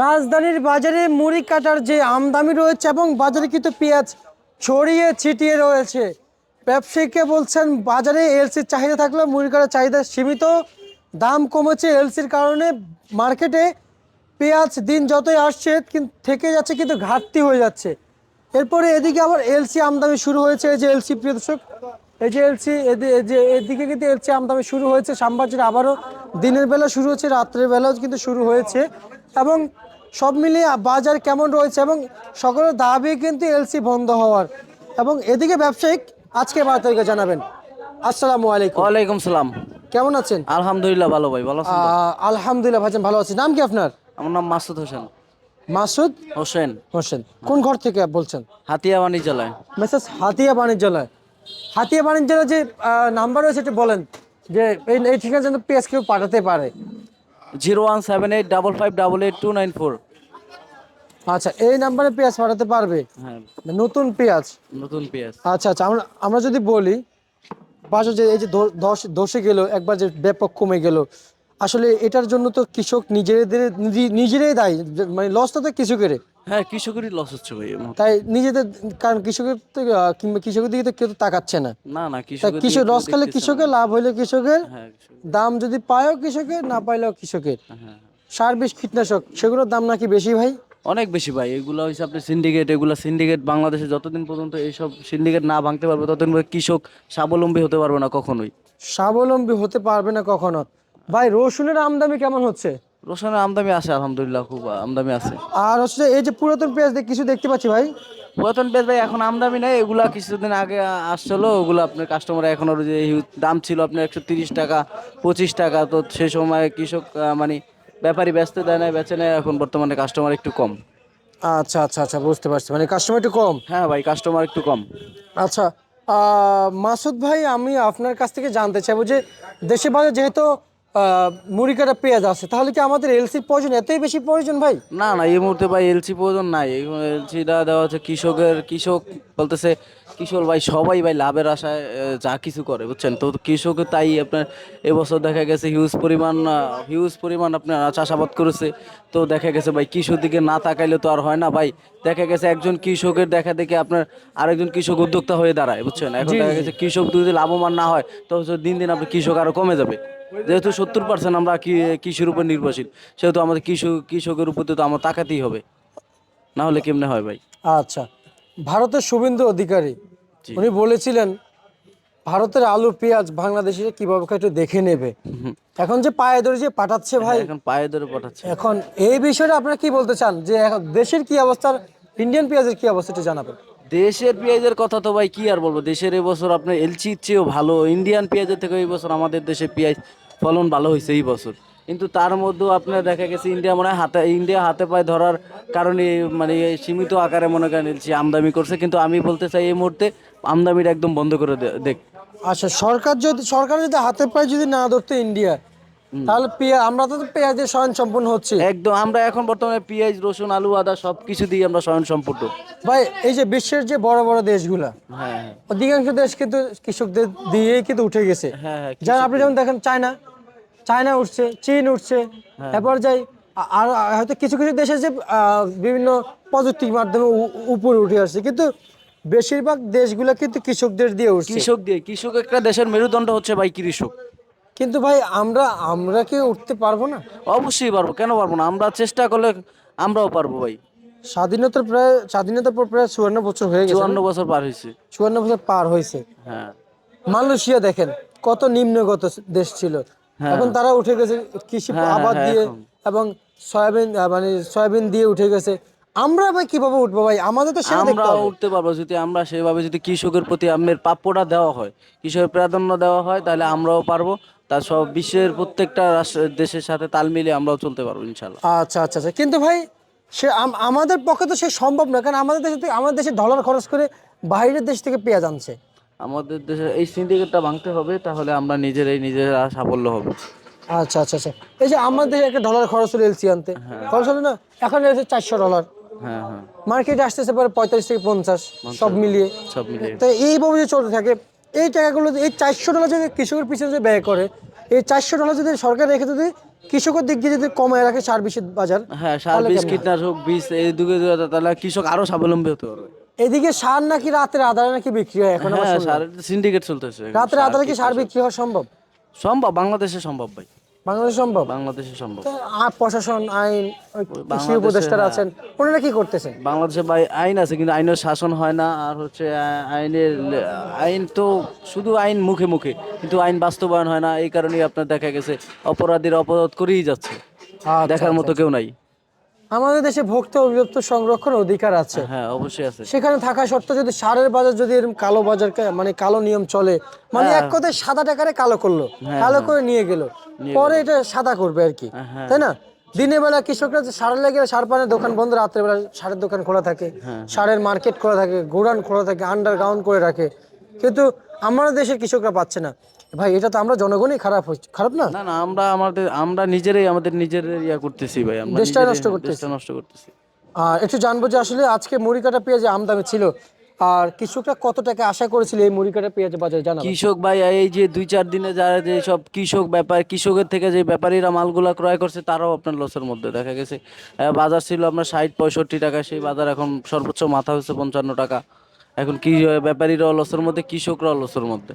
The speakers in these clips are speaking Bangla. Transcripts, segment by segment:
রাজধানীর বাজারে মুড়ি কাটার যে আমদামি রয়েছে এবং বাজারে কিন্তু পেঁয়াজ ছড়িয়ে ছিটিয়ে রয়েছে। ব্যবসায়ীকে বলছেন, বাজারে এলসির চাহিদা থাকলেও মুড়ি কাটার চাহিদা সীমিত। দাম কমেছে এলসির কারণে। মার্কেটে পেঁয়াজ দিন যতই আসছে থেকে যাচ্ছে কিন্তু ঘাটতি হয়ে যাচ্ছে। এরপরে এদিকে আবার এলসি আমদানি শুরু হয়েছে। এই যে এলসি, প্রিয় দর্শক, এই যে এলসি যে এদিকে কিন্তু এলসি আমদানি শুরু হয়েছে। সাম্বাজারে আবারও দিনের বেলা শুরু হয়েছে, রাত্রের বেলাও কিন্তু শুরু হয়েছে। এবং সব মিলিয়ে বাজার কেমন রয়েছে এবং সকলের দাবি কিন্তু এলসি বন্ধ হওয়ার। এবং এদিকে ব্যবসায়িক আজকে বারো তারিখে জানাবেন। আসসালামু আলাইকুম। ওয়ালাইকুম সালাম। কেমন আছেন? আলহামদুলিল্লাহ ভালো ভাই ভালো আলহামদুলিল্লাহ ভাইজান ভালো আছি। নাম কি আপনার? আমার নাম মাসুদ হোসেন। মাসুদ হোসেন। হোসেন। কোন ঘর থেকে বলছেন? হাতিয়া বাণিজ্যালয়। মেসেজ হাতিয়া বাণিজ্যালয়। হাতিয়া বাণিজ্যালয় যে নাম্বার রয়েছে একটু বলেন। যে এই এই ঠিকানা যেন পেস কেউ পাঠাতে পারে। Zero one seven eight double five double eight two nine four. আচ্ছা এই নাম্বারে পেঁয়াজ পাঠাতে পারবে? হ্যাঁ। নতুন পেঁয়াজ? নতুন পেঁয়াজ। আচ্ছা আচ্ছা আমরা আমরা যদি বলি বাজার যে এই যে ধ- ধস ধসে গেল একবার যে ব্যাপক কমে গেল আসলে এটার জন্য তো কৃষক নিজেদের নিজেরাই দায়ী মানে লসটা তো কৃষকের হ্যাঁ কৃষকেরই লস হচ্ছে ভাই তাই নিজেদের কারণ কৃষকের তো কিংবা কৃষকের দিকে তো কেউ তো তাকাচ্ছে না। না না কৃষকের কৃষক লস খেলে কৃষকের লাভ হইলে কৃষকের হ্যাঁ দাম যদি পায়ও কৃষকের না পাইলেও কৃষকের। হ্যাঁ হ্যাঁ। সার বিষ কীটনাশক সেগুলোর দাম নাকি বেশি ভাই? অনেক বেশি ভাই এগুলো হচ্ছে আপনার সিন্ডিকেট এগুলো সিন্ডিকেট বাংলাদেশে যতদিন পর্যন্ত এইসব সিন্ডিকেট না ভাঙতে পারবে ততদিন কৃষক স্বাবলম্বী হতে পারবে না কখনোই। স্বাবলম্বী হতে পারবে না কখনো। ভাই রসুনের আমদানি কেমন হচ্ছে? রসুনের আমদানি আছে আলহামদুলিল্লাহ খুব আমদানি আছে। আর হচ্ছে এই যে পুরাতন পেঁয়াজ কিছু দেখতে পাচ্ছি ভাই। পুরাতন পেঁয়াজ ভাই এখন আমদামি নেই এগুলা কিছুদিন আগে আসছিল ওগুলো আপনার কাস্টমার এখন ওর যে দাম ছিল আপনার একশো তিরিশ টাকা পঁচিশ টাকা তো সেই সময় কৃষক মানে ব্যাপারী ব্যস্ত দেয় না বেচে নেয় এখন বর্তমানে কাস্টমার একটু কম। আচ্ছা আচ্ছা আচ্ছা বুঝতে পারছি। মানে কাস্টমার একটু কম? হ্যাঁ ভাই কাস্টমার একটু কম। আচ্ছা মাসুদ ভাই আমি আপনার কাছ থেকে জানতে চাইব যে দেশে বাজারে যেহেতু মুড়ি কাটা পেঁয়াজ আছে তাহলে কি আমাদের এলসির প্রয়োজন? এতই বেশি প্রয়োজন ভাই? না না এই মুহূর্তে ভাই এলসি প্রয়োজন নাই। এলসিটা দেওয়া হচ্ছে কৃষকের কৃষক বলতেছে কৃষক ভাই সবাই ভাই লাভের আশায় যা কিছু করে বুঝছেন? তো কৃষকের তাই আপনার এবছর দেখা গেছে হিউজ পরিমাণ হিউজ পরিমাণ আপনার চাষাবাদ করেছে। তো দেখা গেছে ভাই কৃষক দিকে না তাকাইলে তো আর হয় না ভাই। দেখা গেছে একজন কৃষকের দেখা দেখে আপনার আরেকজন কৃষক উদ্যোক্তা হয়ে দাঁড়ায় বুঝছেন? এখন দেখা গেছে কৃষক যদি লাভবান না হয় তো দিন দিন আপনার কৃষক আরও কমে যাবে। যেহেতু সত্তর পার্সেন্ট আমরা কৃষির উপর নির্ভরশীল সেহেতু আমাদের কৃষক কৃষকের উপর তো আমার তাকাতেই হবে। না হলে কেমনে হয় ভাই? আচ্ছা ভারতের শুভেন্দু অধিকারী উনি বলেছিলেন ভারতের আলু পেঁয়াজ বাংলাদেশে কীভাবে একটু দেখে নেবে। এখন যে পায়ে ধরে যে পাঠাচ্ছে ভাই এখন পায়ে ধরে পাঠাচ্ছে। এখন এই বিষয়ে আপনারা কি বলতে চান? যে এখন দেশের কি অবস্থা ইন্ডিয়ান পেঁয়াজের কি অবস্থা একটু জানাবেন। দেশের পেঁয়াজের কথা তো ভাই কি আর বলব? দেশের এবছর আপনার এলচির চেয়েও ভালো ইন্ডিয়ান পেঁয়াজের থেকে এই বছর আমাদের দেশে পেঁয়াজ ফলন ভালো হয়েছে এই বছর। কিন্তু তার মধ্যেও আপনার দেখা গেছে ইন্ডিয়া মনে হয় হাতে ইন্ডিয়া হাতে পায়ে ধরার কারণে মানে সীমিত আকারে মনে করেন আমদানি করছে। কিন্তু আমি বলতে চাই এই মুহূর্তে আমদানিটা একদম বন্ধ করে দেখ। আচ্ছা সরকার যদি সরকার যদি হাতে পায়ে যদি না ধরতো ইন্ডিয়া তাহলে পেঁয়াজ আমরা তো পেঁয়াজের স্বয়ং সম্পূর্ণ হচ্ছে। একদম আমরা এখন বর্তমানে পেঁয়াজ রসুন আলু আদা সব কিছু দিয়ে আমরা স্বয়ং সম্পূর্ণ ভাই এই যে বিশ্বের যে বড় বড় দেশগুলা হ্যাঁ হ্যাঁ। অধিকাংশ দেশ কিন্তু কৃষকদের দিয়েই কিন্তু উঠে গেছে। হ্যাঁ হ্যাঁ আপনি যেমন দেখেন চায়না চায়না উঠছে চীন উঠছে। এরপর যাই আর হয়তো কিছু কিছু দেশে যে বিভিন্ন প্রযুক্তির মাধ্যমে উপরে উঠে আসছে। কিন্তু বেশিরভাগ দেশগুলো কিন্তু কৃষকদের দিয়ে উঠছে। কৃষক দিয়ে কৃষক একটা দেশের মেরুদণ্ড হচ্ছে ভাই কৃষক। কিন্তু ভাই আমরা আমরা কি উঠতে পারব না? অবশ্যই পারব কেন পারব না? আমরা চেষ্টা করলে আমরাও পারব ভাই। স্বাধীনতার প্রায় স্বাধীনতার পর প্রায় চুয়ান্ন বছর হয়ে গেছে চুয়ান্ন বছর পার হয়েছে। চুয়ান্ন বছর পার হয়েছে। হ্যাঁ। মালয়েশিয়া দেখেন কত নিম্নগত দেশ ছিল। এখন তারা উঠে গেছে কৃষি হ্যাঁ, আবাদ হ্যাঁ, দিয়ে এবং সয়াবিন মানে সয়াবিন দিয়ে উঠে গেছে। আমরা ভাই কীভাবে উঠবো ভাই? আমাদের তো আমরা উঠতে পারব যদি আমরা সেভাবে যদি কৃষকের প্রতি আমের প্রাপ্যটা দেওয়া হয় কৃষকের প্রাধান্য দেওয়া হয় তাহলে আমরাও পারব। তার সব বিশ্বের প্রত্যেকটা দেশের সাথে তাল মিলিয়ে আমরাও চলতে পারব ইনশাল্লাহ আচ্ছা আচ্ছা আচ্ছা। কিন্তু ভাই সে আম- আমাদের পক্ষে তো সে সম্ভব না কারণ আমাদের দেশে আমাদের দেশে ডলার খরচ করে বাইরের দেশ থেকে পেঁয়াজ আনছে। আমাদের দেশে এই সিন্ডিকেটটা ভাঙতে হবে তাহলে আমরা নিজেরাই নিজেরা সাফল্য হব। আচ্ছা আচ্ছা আচ্ছা। এই যে আমাদের একটা ডলার খরচ হলো এলসি আনতে। খরচ হলো না এখন এসে চারশো ডলার হ্যাঁ হ্যাঁ। মার্কেটে আসতেছে পরে পঁয়তাল্লিশ থেকে পঞ্চাশ সব মিলিয়ে। সব মিলিয়ে। তো এইভাবে যদি চলতে থাকে। এই টাকাগুলো এই চারশো ডলার যদি কৃষকের পিছনে যদি ব্যয় করে এই চারশো ডলার যদি সরকার রেখে যদি কৃষকের দিক দিয়ে যদি কমায় রাখে সার বিষের বাজার হ্যাঁ সার বীজ কীটনাশক বীজ এই দুগে তাহলে কৃষক আরও স্বাবলম্বী হতে পারবে। এদিকে সার নাকি রাতের আধারে নাকি বিক্রি হয়? এখন হ্যাঁ শুনলাম। সিন্ডিকেট চলতেছে। রাতের সার আধারে কি সার বিক্রি হওয়া সম্ভব? সম্ভব বাংলাদেশে সম্ভব ভাই। বাংলাদেশ সম্ভব? বাংলাদেশে সম্ভব। প্রশাসন আইন কৃষি উপদেষ্টারা হ্যাঁ। আছেন ওনারা কি করতেছেন? বাংলাদেশে ভাই আইন আছে কিন্তু আইনের শাসন হয় না আর হচ্ছে আইনের আইন তো শুধু আইন মুখে মুখে কিন্তু আইন বাস্তবায়ন হয় না এই কারণেই আপনার দেখা গেছে অপরাধীর অপরাধ করেই যাচ্ছে। আচ্ছা, দেখার মতো কেউ নাই। আমাদের দেশে ভোক্তা অভিযুক্ত সংরক্ষণ অধিকার আছে। হ্যাঁ অবশ্যই আছে। সেখানে থাকা সত্ত্বেও যদি সারের বাজার যদি এরকম কালো বাজার মানে কালো নিয়ম চলে মানে হ্যাঁ। এক কথায় সাদা টাকারে কালো করল কালো করে নিয়ে গেল পরে এটা সাদা করবে আর কি। হ্যাঁ। তাই না? দিনের বেলা কৃষকরা সারের লেগে সার পানের দোকান বন্ধ রাত্রে বেলা সারের দোকান খোলা থাকে হ্যাঁ। সারের মার্কেট খোলা থাকে গোডাউন খোলা থাকে আন্ডারগ্রাউন্ড করে রাখে। কিন্তু আমাদের দেশের কৃষকরা পাচ্ছে না। ভাই এটা তো আমরা জনগণই খারাপ হচ্ছে খারাপ না? না না আমরা আমাদের আমরা নিজেরাই আমাদের নিজের ইয়া করতেছি ভাই আমরা দেশটা নষ্ট করতেছি। দেশটা নষ্ট করতেছি। আর একটু জানব যে আসলে আজকে মুড়ি কাটা পেঁয়াজে আমদামি ছিল। আর কৃষকরা কত টাকা আশা করেছিল এই মুড়ি কাটা পেঁয়াজ বাজারে জানা কৃষক ভাই এই যে দুই চার দিনে যারা যে সব কৃষক ব্যাপার কৃষকের থেকে যে ব্যাপারীরা মালগুলা ক্রয় করছে তারাও আপনার লসের মধ্যে দেখা গেছে। বাজার ছিল আপনার ষাট পঁয়ষট্টি টাকা সেই বাজার এখন সর্বোচ্চ মাথা হচ্ছে পঞ্চান্ন টাকা। এখন কি আহ, ব্যাপারীরাও লসের মধ্যে কৃষকরাও লসের মধ্যে?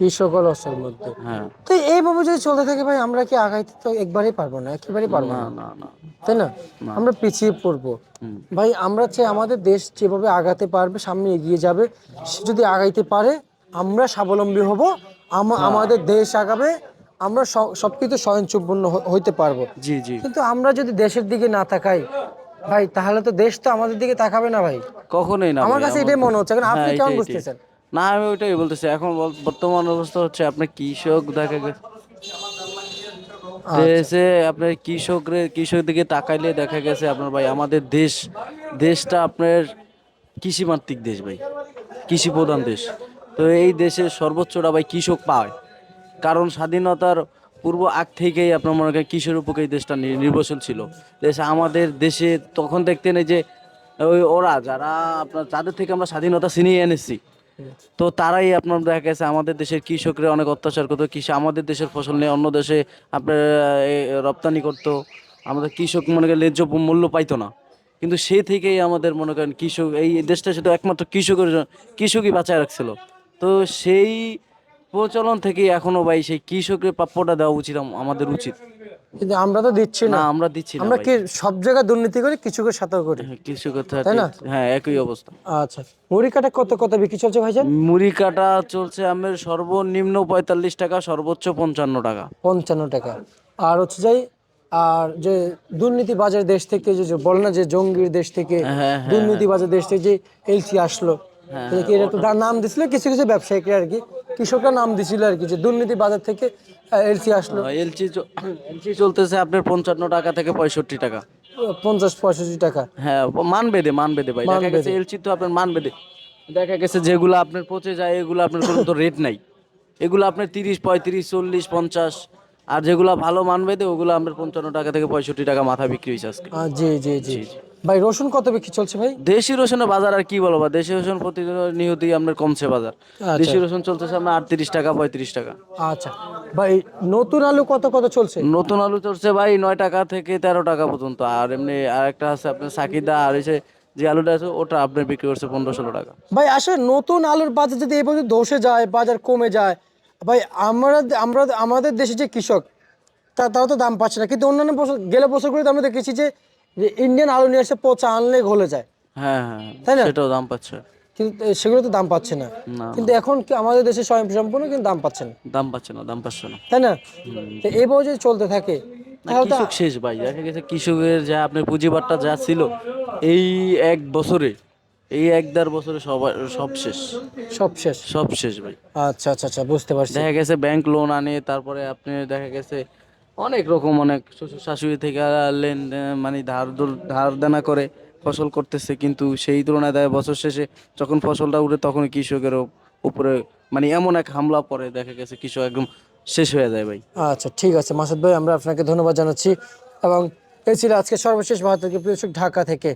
কৃষক মধ্যে। হ্যাঁ। তো এইভাবে যদি চলতে থাকে ভাই আমরা কি আগাইতে তো একবারই পারব না? একেবারেই পারব না। না না তাই না? আমরা পিছিয়ে পড়ব। ভাই আমরা চাই আমাদের দেশ যেভাবে আগাতে পারবে সামনে এগিয়ে যাবে সে যদি আগাইতে পারে আমরা স্বাবলম্বী হব আমাদের দেশ আগাবে আমরা সবকিছু স্বয়ংসম্পূর্ণ হইতে পারব। জি জি। কিন্তু আমরা যদি দেশের দিকে না তাকাই ভাই তাহলে তো দেশ তো আমাদের দিকে তাকাবে না ভাই। কখনোই না আমার কাছে এটাই মনে হচ্ছে এখন আপনি হ্যাঁ, কেমন বুঝতেছেন? না আমি ওইটাই বলতেছি এখন বর্তমান অবস্থা হচ্ছে আপনার কৃষক দেখা গেছে। আচ্ছা। দেশে আপনার কৃষকরে কৃষক দিকে তাকাইলে দেখা গেছে আপনার ভাই আমাদের দেশ দেশটা আপনার কৃষিমাত্রিক দেশ ভাই কৃষি প্রধান দেশ। তো এই দেশের সর্বোচ্চটা ভাই কৃষক পায়। কারণ স্বাধীনতার পূর্ব আগ থেকেই আপনার মনে করেন কৃষির উপর এই দেশটা নি- নির্ভরশীল ছিল? দেশে আমাদের দেশে তখন দেখতেন এই যে, ওই ওরা যারা আপনার যাদের থেকে আমরা স্বাধীনতা ছিনিয়ে এনেছি, তো তারাই আপনার দেখা গেছে আমাদের দেশের কৃষকরা অনেক অত্যাচার করতো কৃষি আমাদের দেশের ফসল নিয়ে অন্য দেশে আপনার রপ্তানি করতো, আমাদের কৃষক মনে করেন ন্যায্য মূল্য পাইতো না। কিন্তু সেই থেকেই আমাদের মনে করেন কৃষক এই দেশটা শুধু একমাত্র কৃষকের কৃষকই বাঁচায় রাখছিল। তো সেই প্রচলন থেকে এখনও ভাই সেই কৃষকের প্রাপ্যটা দেওয়া উচিত আমাদের উচিত। কিন্তু আমরা তো দিচ্ছি না। আমরা দিচ্ছি না আমরা কি সব জায়গায় দুর্নীতি করি কৃষকের সাথে করি? হ্যাঁ, কৃষকের তাই না? হ্যাঁ একই অবস্থা। আচ্ছা মুড়ি কাটা কত কত বিক্রি চলছে ভাইজান মুড়ি কাটা চলছে আমের সর্বনিম্ন পঁয়তাল্লিশ টাকা সর্বোচ্চ পঞ্চান্ন টাকা। পঞ্চান্ন টাকা। আর হচ্ছে যাই আর যে দুর্নীতি বাজার দেশ থেকে যে বলে না যে জঙ্গির দেশ থেকে হ্যাঁ, হ্যাঁ, দুর্নীতি বাজার দেশ থেকে যে এলসি আসলো এটা তো নাম দিছিল কিছু কিছু ব্যবসায়ীকে আর কি? কৃষকরা নাম দিছিল আর কি যে দুর্নীতি বাজার থেকে এলসি আসলো। এলচি এলচি চলতেছে আপনার পঞ্চান্ন টাকা থেকে পঁয়ষট্টি টাকা। পঞ্চাশ পঁয়ষট্টি টাকা। হ্যাঁ মান বেদে মান বেদে ভাই। দেখা গেছে এলচি তো আপনার মান বেদে দেখা গেছে যেগুলো আপনার পচে যায় এগুলো আপনার কোনো তো রেট নাই। এগুলো আপনার তিরিশ পঁয়ত্রিশ চল্লিশ পঞ্চাশ আর যেগুলো ভালো মান বেদে ওগুলো আপনার পঞ্চান্ন টাকা থেকে পঁয়ষট্টি টাকা মাথা বিক্রি হয়েছে আজকে। জি। জি জি। ভাই রসুন কত বিক্রি চলছে ভাই? দেশি রসুনের বাজার আর কি বলব? দেশি রসুন প্রতি প্রতিনিয়তই আপনার কমছে বাজার। দেশি রসুন চলতেছে আপনার আটত্রিশ টাকা পঁয়ত্রিশ টাকা। আচ্ছা। ভাই নতুন আলু কত কত চলছে? নতুন আলু চলছে ভাই নয় টাকা থেকে তেরো টাকা পর্যন্ত। আর এমনি আরেকটা আছে আপনার সাকিদা আর এসে যে আলুটা আছে ওটা আপনি বিক্রি করছে পনেরো ষোলো টাকা। ভাই আসলে নতুন আলুর বাজার যদি এই পর্যন্ত ধসে যায় বাজার কমে যায় ভাই আমরা আমরা আমাদের দেশে যে কৃষক তারা তো দাম পাচ্ছে না। কিন্তু অন্যান্য বছর গেলে বছরগুলিতে আমরা দেখেছি যে যে ইন্ডিয়ান আলু নিয়ে এসে পচা আনলে গলে যায়। হ্যাঁ হ্যাঁ তাই না? সেটাও দাম পাচ্ছে। কিন্তু সেগুলো তো দাম পাচ্ছে না। কিন্তু এখন আমাদের দেশে স্বয়ং সম্পূর্ণ কিন্তু দাম পাচ্ছে না। দাম পাচ্ছে না দাম পাচ্ছে না। তাই না? তো এইভাবে যদি চলতে থাকে কৃষক শেষ ভাই। দেখা গেছে কৃষকের যা আপনার পুঁজিবারটা যা ছিল এই এক বছরে এই এক দেড় বছরে সবাই সব শেষ। সব শেষ। সব শেষ ভাই। আচ্ছা আচ্ছা আচ্ছা বুঝতে পারছি। দেখা গেছে ব্যাংক লোন আনে তারপরে আপনি দেখা গেছে অনেক রকম, অনেক শ্বশুর শাশুড়ি থেকে লেন মানে ধার ধার দেনা করে ফসল করতেছে, কিন্তু সেই তুলনায় দেয় বছর শেষে যখন ফসলটা উঠে তখন কৃষকের উপরে মানে এমন এক হামলা পরে দেখা গেছে কৃষক একদম শেষ হয়ে যায় ভাই। আচ্ছা ঠিক আছে। মাসুদ ভাই, আমরা আপনাকে ধন্যবাদ জানাচ্ছি এবং এই ছিল আজকে সর্বশেষ ভারতের প্রিয় ঢাকা থেকে